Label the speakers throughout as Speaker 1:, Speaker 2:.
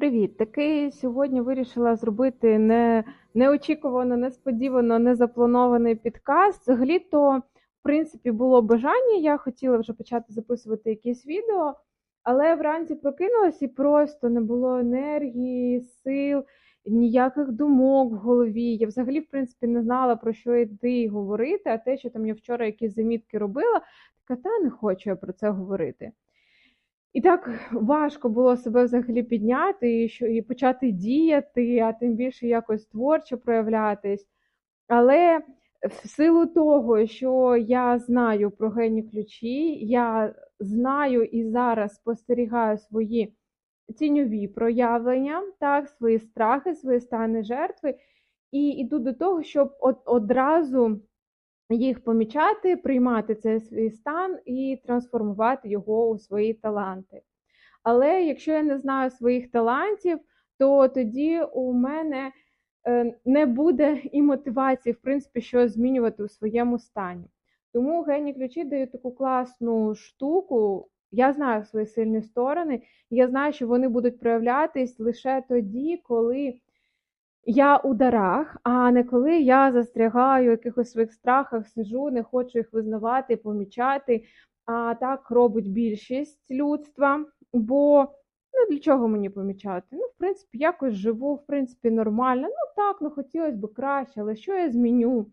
Speaker 1: Привіт! Таки сьогодні вирішила зробити не неочікувано, несподівано, незапланований підкаст. Взагалі-то, в принципі, було бажання. Я хотіла вже почати записувати якісь відео, але вранці прокинулась і просто не було енергії, сил, ніяких думок в голові. Я взагалі, в принципі, не знала, про що йти говорити, а те, що там я вчора якісь замітки робила, така та не хочу я про це говорити. І так важко було себе взагалі підняти і що і почати діяти, а тим більше якось творчо проявлятись. Але в силу того, що я знаю про гені ключі, я знаю і зараз спостерігаю свої тіньові проявлення, так, свої страхи, свої стани жертви, і йду до того, щоб одразу їх помічати, приймати цей свій стан і трансформувати його у свої таланти. Але якщо я не знаю своїх талантів, то тоді у мене е, не буде і мотивації, в принципі, щось змінювати у своєму стані. Тому гені ключі дають таку класну штуку. Я знаю свої сильні сторони, і я знаю, що вони будуть проявлятись лише тоді, коли я у дарах, а не коли я застрягаю в якихось своїх страхах, сижу, не хочу їх визнавати, помічати. А так робить більшість людства. Бо ну для чого мені помічати? Ну, в принципі, якось живу, в принципі, нормально. Ну так, ну хотілося б краще, але що я зміню?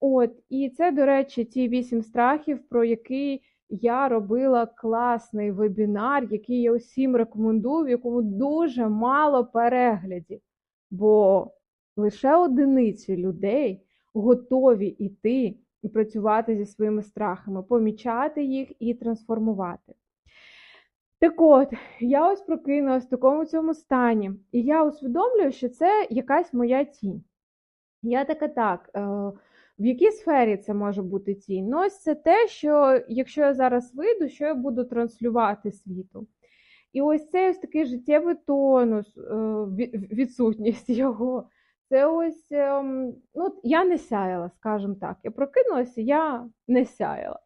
Speaker 1: От, і це, до речі, ті вісім страхів, про які я робила класний вебінар, який я усім рекомендую, в якому дуже мало переглядів бо лише одиниці людей готові йти і працювати зі своїми страхами, помічати їх і трансформувати. Так от, я ось прокинулась в такому цьому стані, і я усвідомлюю, що це якась моя тінь. Я така так, е, в якій сфері це може бути тінь? Ну, ось це те, що якщо я зараз вийду, що я буду транслювати світу. І ось цей ось такий життєвий тонус, е, відсутність його. Це ось, ем, ну, я не сяяла, скажімо так. Я прокинулася, я не сяяла.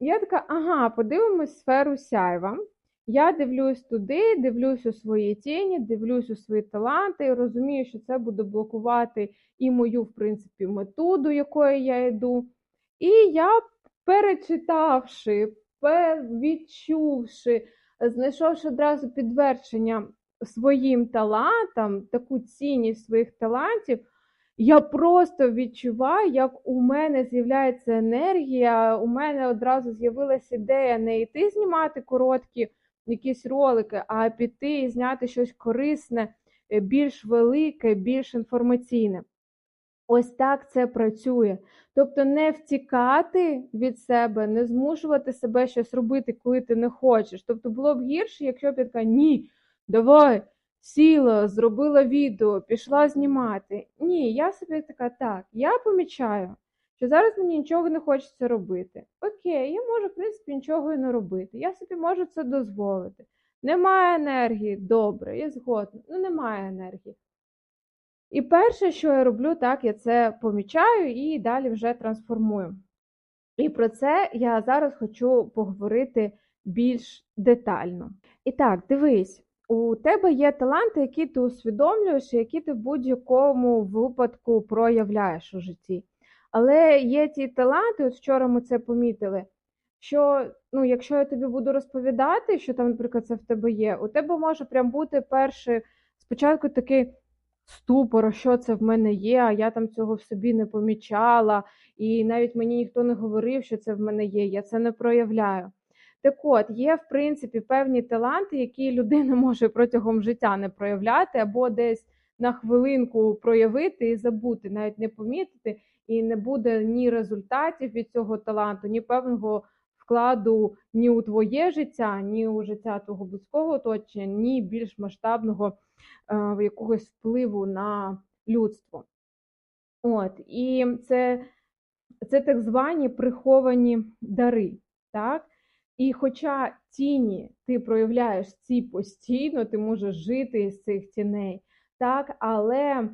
Speaker 1: Я така, ага, подивимось сферу сяйва. Я дивлюсь туди, дивлюсь у свої тіні, дивлюсь у свої таланти, і розумію, що це буде блокувати і мою, в принципі, мету, до якої я йду. І я, перечитавши, відчувши, знайшовши одразу підтвердження своїм талантам, таку цінність своїх талантів, я просто відчуваю, як у мене з'являється енергія, у мене одразу з'явилася ідея не йти знімати короткі якісь ролики, а піти і зняти щось корисне, е, більш велике, більш інформаційне. Ось так це працює. Тобто не втікати від себе, не змушувати себе щось робити, коли ти не хочеш. Тобто було б гірше, якщо б я така ні, давай, сіла, зробила відео, пішла знімати. Ні, я собі така, так, я помічаю, що зараз мені нічого не хочеться робити. Окей, я можу, в принципі, нічого і не робити. Я собі можу це дозволити. Немає енергії, добре, я згодна. Ну, немає енергії. І перше, що я роблю, так, я це помічаю і далі вже трансформую. І про це я зараз хочу поговорити більш детально. І так, дивись, у тебе є таланти, які ти усвідомлюєш, і які ти в будь-якому випадку проявляєш у житті. Але є ті таланти, от вчора ми це помітили, що ну, якщо я тобі буду розповідати, що там, наприклад, це в тебе є, у тебе може прям бути перший спочатку такий ступор, що це в мене є, а я там цього в собі не помічала, і навіть мені ніхто не говорив, що це в мене є, я це не проявляю. Так от, є, в принципі, певні таланти, які людина може протягом життя не проявляти, або десь на хвилинку проявити і забути, навіть не помітити, і не буде ні результатів від цього таланту, ні певного вкладу ні у твоє життя, ні у життя твого близького оточення, ні більш масштабного е, якогось впливу на людство. От, І це це так звані приховані дари. так? І хоча тіні ти проявляєш ці постійно, ти можеш жити з цих тіней, так, але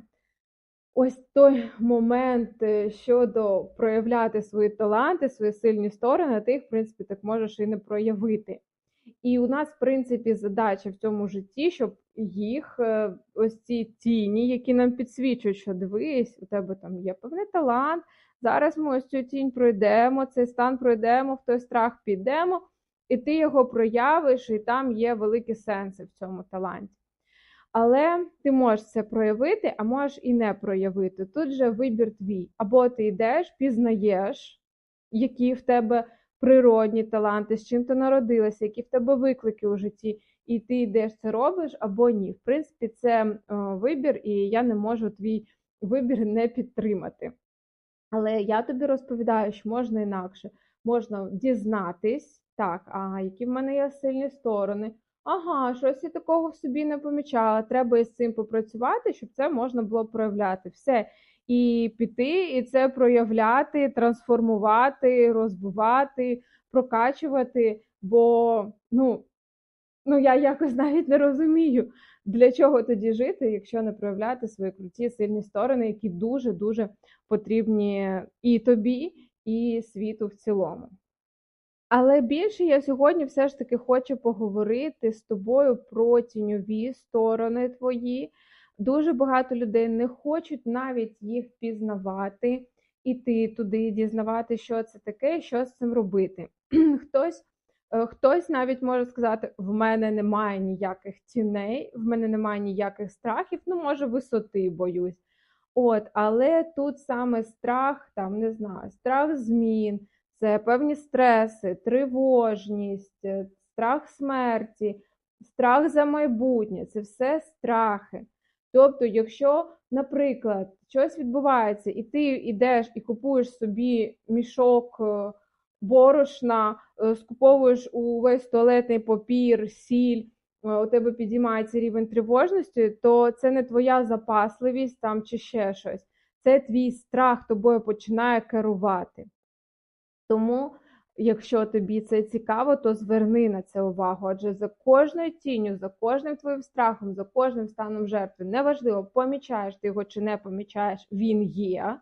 Speaker 1: ось той момент е, щодо проявляти свої таланти, свої сильні сторони, ти їх, в принципі, так можеш і не проявити. І у нас, в принципі, задача в цьому житті, щоб їх, е, ось ці тіні, які нам підсвічують, що дивись, у тебе там є певний талант. Зараз ми ось цю тінь пройдемо, цей стан пройдемо, в той страх підемо, і ти його проявиш, і там є великі сенси в цьому таланті. Але ти можеш це проявити, а можеш і не проявити. Тут же вибір твій. Або ти йдеш, пізнаєш, які в тебе природні таланти, з чим ти народилася, які в тебе виклики у житті, і ти йдеш це робиш, або ні. В принципі, це е, вибір, і я не можу твій вибір не підтримати. Але я тобі розповідаю, що можна інакше. Можна дізнатись, так, а які в мене є сильні сторони. Ага, щось я такого в собі не помічала. Треба із цим попрацювати, щоб це можна було проявляти. Все. І піти, і це проявляти, трансформувати, розвивати, прокачувати. Бо ну, ну я якось навіть не розумію, для чого тоді жити, якщо не проявляти свої круті, сильні сторони, які дуже-дуже потрібні і тобі, і світу в цілому. Але більше я сьогодні все ж таки хочу поговорити з тобою про тіньові сторони твої. Дуже багато людей не хочуть навіть їх пізнавати, іти туди, дізнавати, що це таке, що з цим робити. Хтось е, хтось навіть може сказати: в мене немає ніяких тіней, в мене немає ніяких страхів, ну, може, висоти боюсь. От, Але тут саме страх, там не знаю, страх змін це певні стреси, тривожність, е, страх смерті, страх за майбутнє це все страхи. Тобто, якщо, наприклад, щось відбувається, і ти йдеш і купуєш собі мішок е, борошна, е, скуповуєш увесь туалетний папір, сіль, у тебе підіймається рівень тривожності, то це не твоя запасливість там чи ще щось. Це твій страх тобою починає керувати. Тому, якщо тобі це цікаво, то зверни на це увагу. Адже за кожною тінню, за кожним твоїм страхом, за кожним станом жертви, неважливо, помічаєш ти його чи не помічаєш, він є.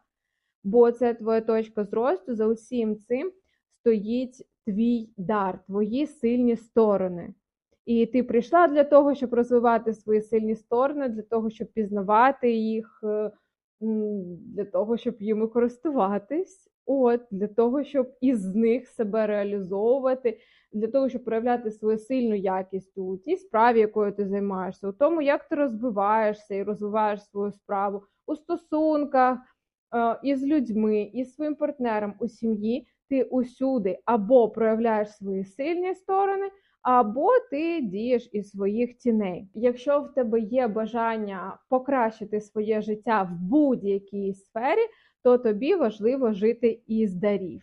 Speaker 1: Бо це твоя точка зросту, за усім цим стоїть твій дар, твої сильні сторони. І ти прийшла для того, щоб розвивати свої сильні сторони, для того, щоб пізнавати їх, е, для того, щоб їми користуватись. От для того, щоб із них себе реалізовувати, для того, щоб проявляти свою сильну якість у тій справі, якою ти займаєшся, у тому, як ти розвиваєшся і розвиваєш свою справу у стосунках е, із людьми, із своїм партнером у сім'ї, ти усюди або проявляєш свої сильні сторони, або ти дієш із своїх тіней. Якщо в тебе є бажання покращити своє життя в будь-якій сфері то тобі важливо жити із дарів.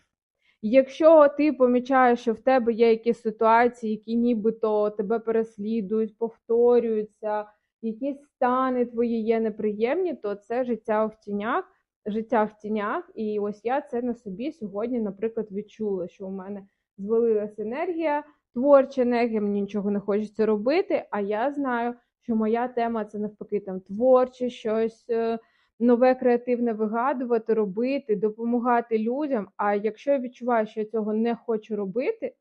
Speaker 1: Якщо ти помічаєш, що в тебе є якісь ситуації, які нібито тебе переслідують, повторюються, якісь стани твої є неприємні, то це життя в тінях, життя в тінях. І ось я це на собі сьогодні, наприклад, відчула, що у мене звалилася енергія, творча енергія, мені нічого не хочеться робити. А я знаю, що моя тема це навпаки там творче щось. Е, нове креативне вигадувати, робити, допомагати людям. А якщо я відчуваю, що я цього не хочу робити,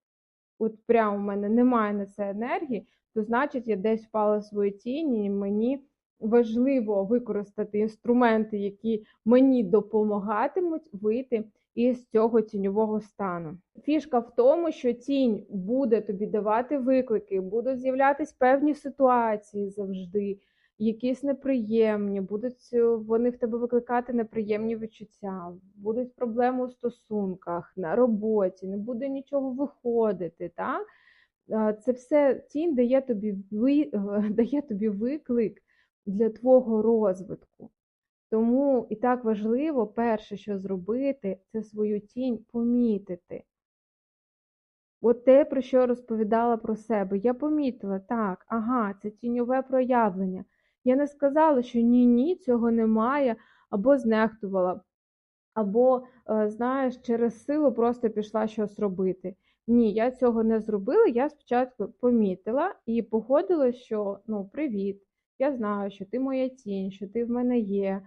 Speaker 1: от прямо у мене немає на це енергії, то значить я десь впала в свої тіні, і мені важливо використати інструменти, які мені допомагатимуть вийти із цього тіньового стану. Фішка в тому, що тінь буде тобі давати виклики, будуть з'являтися певні ситуації завжди якісь неприємні, будуть е, вони в тебе викликати неприємні відчуття, будуть проблеми у стосунках, на роботі, не буде нічого виходити. Так? Це все тінь дає тобі, ви, дає тобі виклик для твого розвитку. Тому і так важливо, перше, що зробити, це свою тінь помітити. От те, про що розповідала про себе, я помітила, так, ага, це тіньове проявлення. Я не сказала, що ні, ні, цього немає, або знехтувала, або, е, знаєш, через силу просто пішла щось робити. Ні, я цього не зробила. Я спочатку помітила і погодила, що ну, привіт, я знаю, що ти моя тінь, що ти в мене є.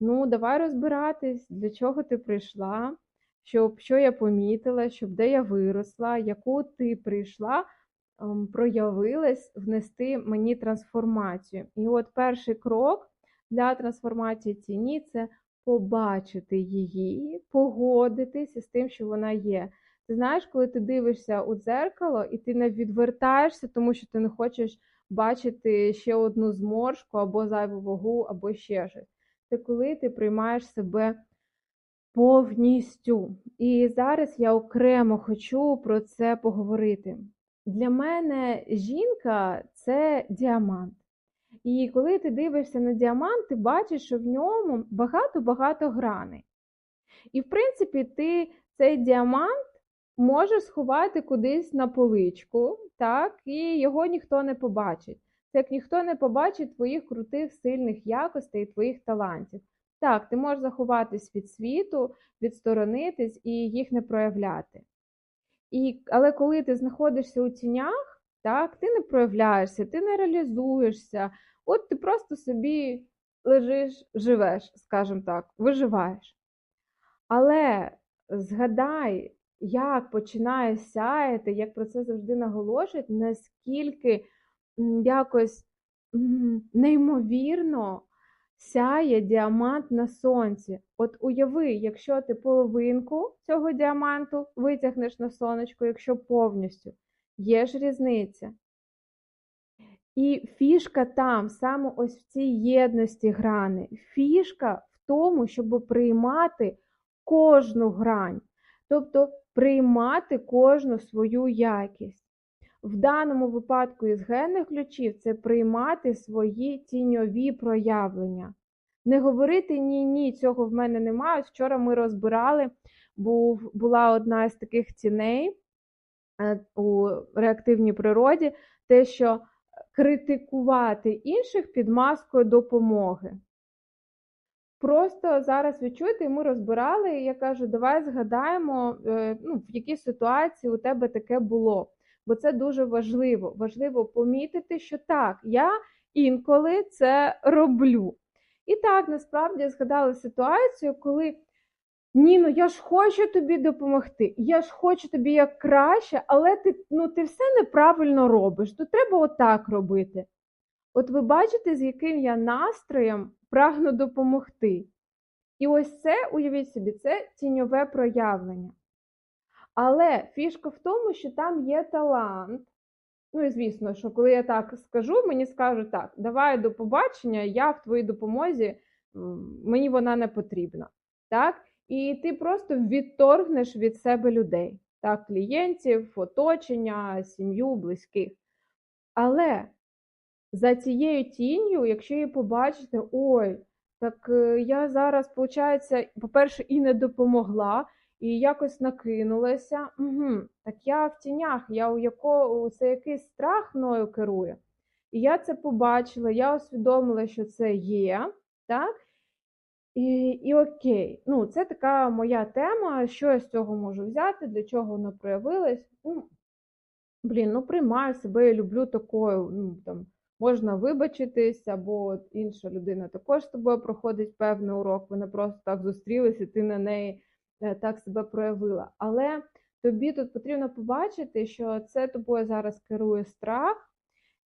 Speaker 1: Ну, давай розбиратись, для чого ти прийшла, щоб що я помітила, щоб де я виросла, яку ти прийшла ем, проявилась внести мені трансформацію. І от перший крок для трансформації тіні це побачити її, погодитися з тим, що вона є. Ти знаєш, коли ти дивишся у дзеркало і ти не відвертаєшся, тому що ти не хочеш бачити ще одну зморшку або зайву вагу, або ще щось. Це коли ти приймаєш себе повністю. І зараз я окремо хочу про це поговорити. Для мене жінка це діамант. І коли ти дивишся на діамант, ти бачиш, що в ньому багато-багато граней. І, в принципі, ти цей діамант можеш сховати кудись на поличку, так, і його ніхто не побачить. Це як ніхто не побачить твоїх крутих, сильних якостей, і твоїх талантів. Так, ти можеш заховатись від світу, відсторонитись і їх не проявляти. І, Але коли ти знаходишся у тінях, так, ти не проявляєшся, ти не реалізуєшся, от ти просто собі лежиш, живеш, скажімо так, виживаєш. Але згадай, як починає сяяти, як про це завжди наголошують, наскільки якось неймовірно сяє діамант на сонці. От уяви, якщо ти половинку цього діаманту витягнеш на сонечко, якщо повністю, є ж різниця. І фішка там, саме ось в цій єдності грани. Фішка в тому, щоб приймати кожну грань, тобто приймати кожну свою якість. В даному випадку із генних ключів це приймати свої тіньові проявлення. Не говорити ні, ні, цього в мене немає. Вчора ми розбирали, був, була одна з таких тіней е, у реактивній природі, те, що критикувати інших під маскою допомоги. Просто зараз відчуйте, ми розбирали, і я кажу, давай згадаємо, е, ну, в якій ситуації у тебе таке було бо це дуже важливо. Важливо помітити, що так, я інколи це роблю. І так, насправді згадали ситуацію, коли ні, ну я ж хочу тобі допомогти, я ж хочу тобі як краще, але ти ну, ти все неправильно робиш, то треба отак робити. От ви бачите, з яким я настроєм прагну допомогти. І ось це, уявіть собі, це тіньове проявлення. Але фішка в тому, що там є талант. Ну і звісно, що коли я так скажу, мені скажуть так, давай до побачення, я в твоїй допомозі, мені вона не потрібна. Так? І ти просто відторгнеш від себе людей, так, клієнтів, оточення, сім'ю, близьких. Але за цією тінню, якщо її побачите, ой, так е, я зараз, виходить, по-перше, і не допомогла і якось накинулася. Угу, Так я в тінях, я у якого це якийсь страх мною керує. І я це побачила, я усвідомила, що це є. так? І і окей, ну це така моя тема. Що я з цього можу взяти, для чого вона проявилась. Ну, Блін, ну приймаю себе, я люблю такою. ну там, Можна вибачитись, або інша людина також з тобою проходить певний урок, вони просто так зустрілися, ти на неї так себе проявила. Але тобі тут потрібно побачити, що це тобою зараз керує страх,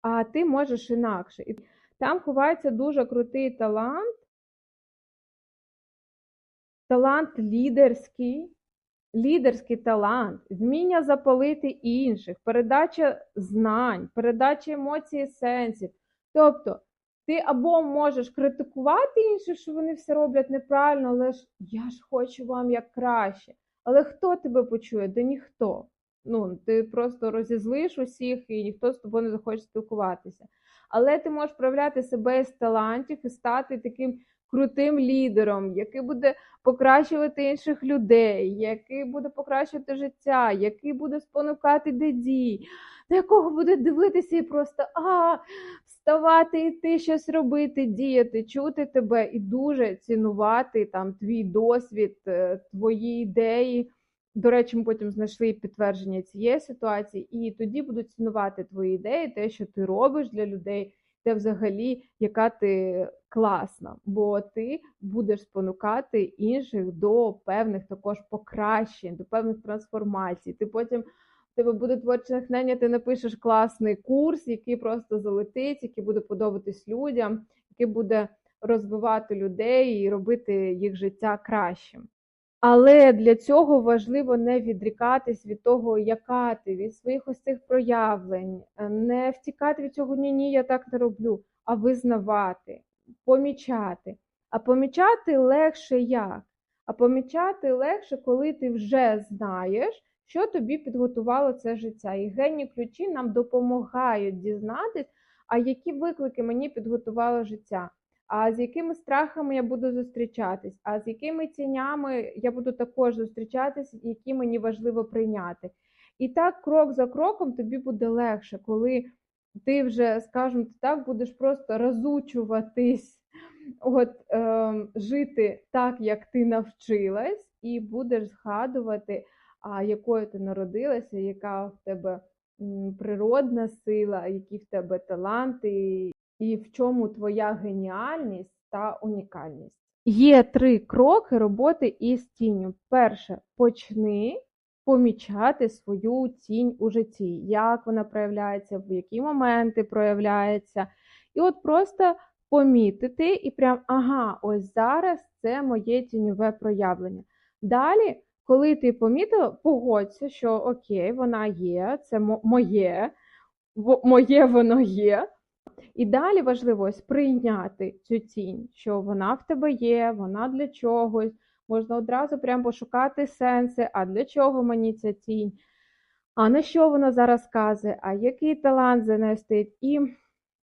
Speaker 1: а ти можеш інакше. І там ховається дуже крутий талант, талант лідерський. Лідерський талант, вміння запалити інших, передача знань, передача емоцій, сенсів. Тобто ти або можеш критикувати інших, що вони все роблять неправильно, але ж я ж хочу вам як краще. Але хто тебе почує? Да ніхто. Ну, Ти просто розізлиш усіх і ніхто з тобою не захоче спілкуватися. Але ти можеш проявляти себе з талантів і стати таким крутим лідером, який буде покращувати інших людей, який буде покращувати життя, який буде спонукати до дій, на якого буде дивитися і просто а, вставати, йти щось робити, діяти, чути тебе і дуже цінувати там твій досвід, е, твої ідеї. До речі, ми потім знайшли підтвердження цієї ситуації, і тоді будуть цінувати твої ідеї, те, що ти робиш для людей, те взагалі, яка ти класна, бо ти будеш спонукати інших до певних також покращень, до певних трансформацій. Ти потім тебе буде творче натхнення, ти напишеш класний курс, який просто залетить, який буде подобатись людям, який буде розвивати людей і робити їх життя кращим. Але для цього важливо не відрікатись від того, яка ти, від своїх ось цих проявлень, не втікати від цього ні, ні, я так не роблю, а визнавати, помічати. А помічати легше як? А помічати легше, коли ти вже знаєш, що тобі підготувало це життя. І генні ключі нам допомагають дізнатись, а які виклики мені підготувало життя а з якими страхами я буду зустрічатись, а з якими тінями я буду також зустрічатись, які мені важливо прийняти. І так, крок за кроком, тобі буде легше, коли ти вже, скажімо так, будеш просто розучуватись, от, е, жити так, як ти навчилась, і будеш згадувати, а якою ти народилася, яка в тебе природна сила, які в тебе таланти і в чому твоя геніальність та унікальність. Є три кроки роботи із тінню. Перше, почни помічати свою тінь у житті, як вона проявляється, в які моменти проявляється. І от просто помітити і прям, ага, ось зараз це моє тіньове проявлення. Далі, коли ти помітила, погодься, що окей, вона є, це моє, моє воно є. І далі важливо ось прийняти цю тінь, що вона в тебе є, вона для чогось. Можна одразу прямо пошукати сенси, а для чого мені ця тінь, а на що вона зараз казує, а який талант за нею стоїть. І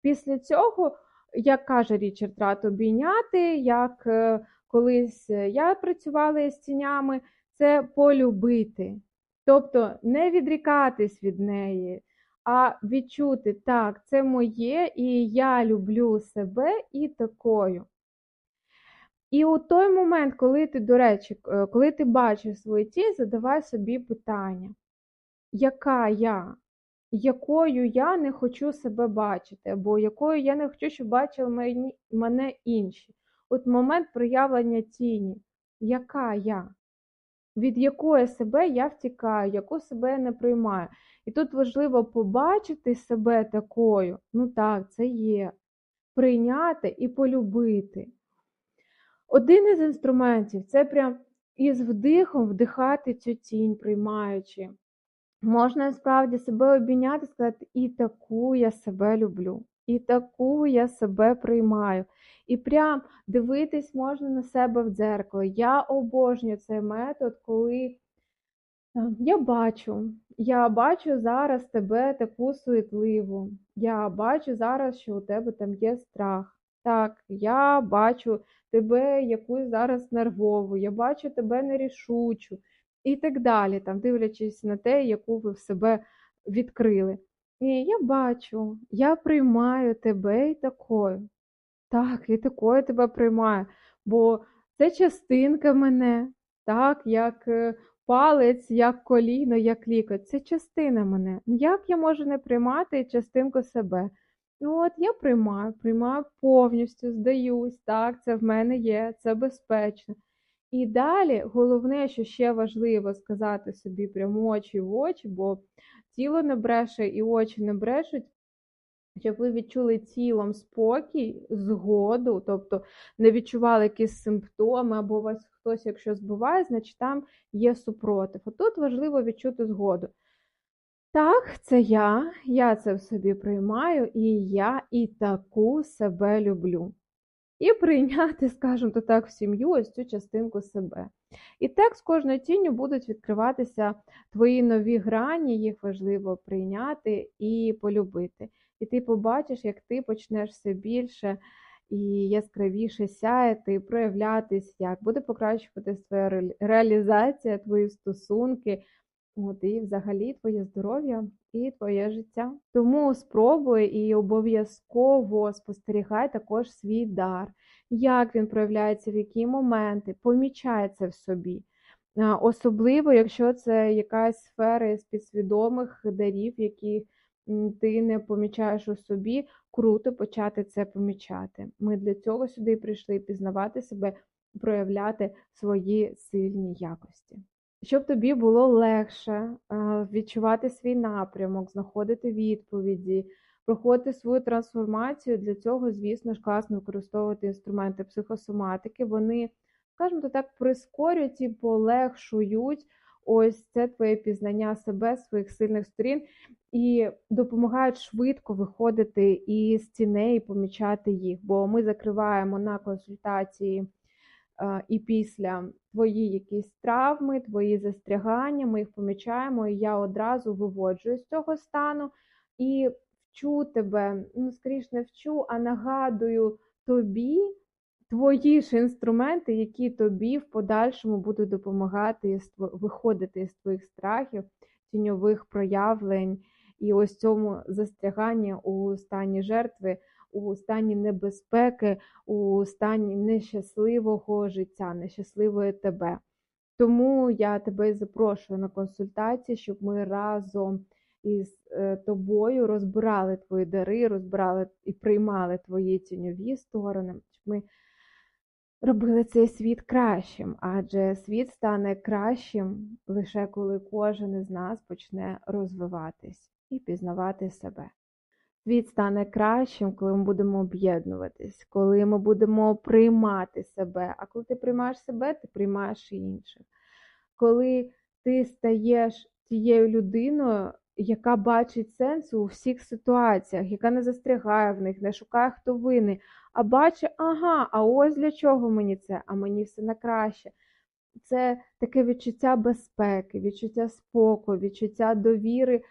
Speaker 1: після цього, як каже Річард Рат, обійняти, як е, колись я працювала з тінями, це полюбити. Тобто не відрікатись від неї, а відчути, так, це моє, і я люблю себе і такою. І у той момент, коли ти, до речі, е, коли ти бачиш свої ті, задавай собі питання, яка я? Якою я не хочу себе бачити, або якою я не хочу, щоб бачили мене інші. От момент проявлення тіні, яка я? Від якої себе я втікаю, яку себе я не приймаю. І тут важливо побачити себе такою, ну так, це є, прийняти і полюбити. Один із інструментів це прям із вдихом вдихати цю тінь, приймаючи. Можна справді себе обійняти, сказати, і таку я себе люблю, і таку я себе приймаю. І прям дивитись можна на себе в дзеркало. Я обожнюю цей метод, коли е, я бачу, я бачу зараз тебе таку суетливу. Я бачу зараз, що у тебе там є страх. Так, я бачу тебе якусь зараз нервову, я бачу тебе нерішучу і так далі, там, дивлячись на те, яку ви в себе відкрили. І я бачу, я приймаю тебе і такою. Так, і такою тебе приймаю, бо це частинка мене, так, як е, палець, як коліно, як лікоть. Це частина мене. Ну як я можу не приймати частинку себе? Ну от я приймаю, приймаю повністю, здаюсь, так, це в мене є, це безпечно. І далі головне, що ще важливо сказати собі прямо очі в очі, бо тіло не бреше і очі не брешуть щоб ви відчули тілом спокій, згоду, тобто не відчували якісь симптоми, або вас хтось, якщо збиває, значить там є супротив. А тут важливо відчути згоду. Так, це я, я це в собі приймаю, і я і таку себе люблю. І прийняти, скажімо то так, в сім'ю ось цю частинку себе. І так з кожною тінню будуть відкриватися твої нові грані, їх важливо прийняти і полюбити. І ти побачиш, як ти почнеш все більше і яскравіше сяяти, проявлятись, як буде покращуватись твоя реалізація, твої стосунки, от, і взагалі твоє здоров'я і твоє життя. Тому спробуй і обов'язково спостерігай також свій дар, як він проявляється, в які моменти, помічай це в собі. Особливо, якщо це якась сфера з підсвідомих дарів, які ти не помічаєш у собі, круто почати це помічати. Ми для цього сюди прийшли пізнавати себе, проявляти свої сильні якості. Щоб тобі було легше е, відчувати свій напрямок, знаходити відповіді, проходити свою трансформацію. Для цього, звісно ж, класно використовувати інструменти психосоматики. Вони, скажімо так, прискорюють і полегшують ось це твоє пізнання себе, своїх сильних сторін, і допомагають швидко виходити із тіней помічати їх. Бо ми закриваємо на консультації е, і після твої якісь травми, твої застрягання, ми їх помічаємо, і я одразу виводжу з цього стану. І вчу тебе, ну скоріш не вчу, а нагадую тобі твої ж інструменти, які тобі в подальшому будуть допомагати виходити із твоїх страхів, тіньових проявлень і ось цьому застряганні у стані жертви, у стані небезпеки, у стані нещасливого життя, нещасливої тебе. Тому я тебе запрошую на консультації, щоб ми разом із е, тобою розбирали твої дари, розбирали і приймали твої тіньові сторони, щоб ми робили цей світ кращим, адже світ стане кращим лише коли кожен із нас почне розвиватись і пізнавати себе. Світ стане кращим, коли ми будемо об'єднуватись, коли ми будемо приймати себе. А коли ти приймаєш себе, ти приймаєш інших. Коли ти стаєш тією людиною, яка бачить сенс у всіх ситуаціях, яка не застрягає в них, не шукає, хто винний, а бачить, ага, а ось для чого мені це, а мені все на краще. Це таке відчуття безпеки, відчуття спокою, відчуття довіри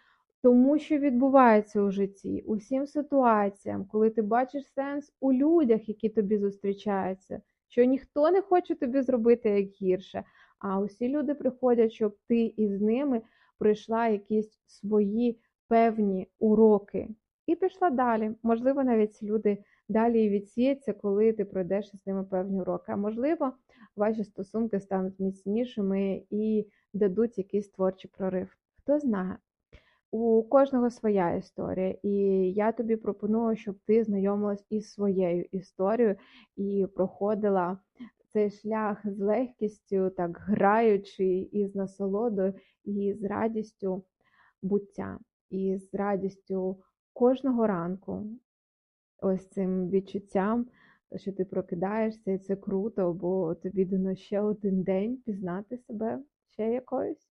Speaker 1: тому, що відбувається у житті, усім ситуаціям, коли ти бачиш сенс у людях, які тобі зустрічаються, що ніхто не хоче тобі зробити як гірше, а усі люди приходять, щоб ти із ними пройшла якісь свої певні уроки і пішла далі. Можливо, навіть люди далі і відсіяться, коли ти пройдеш із ними певні уроки. А можливо, ваші стосунки стануть міцнішими і дадуть якийсь творчий прорив. Хто знає? У кожного своя історія, і я тобі пропоную, щоб ти знайомилась із своєю історією і проходила цей шлях з легкістю, так граючи, і з насолодою, і з радістю буття, і з радістю кожного ранку, ось цим відчуттям, що ти прокидаєшся, і це круто, бо тобі дано ще один день пізнати себе ще якоюсь.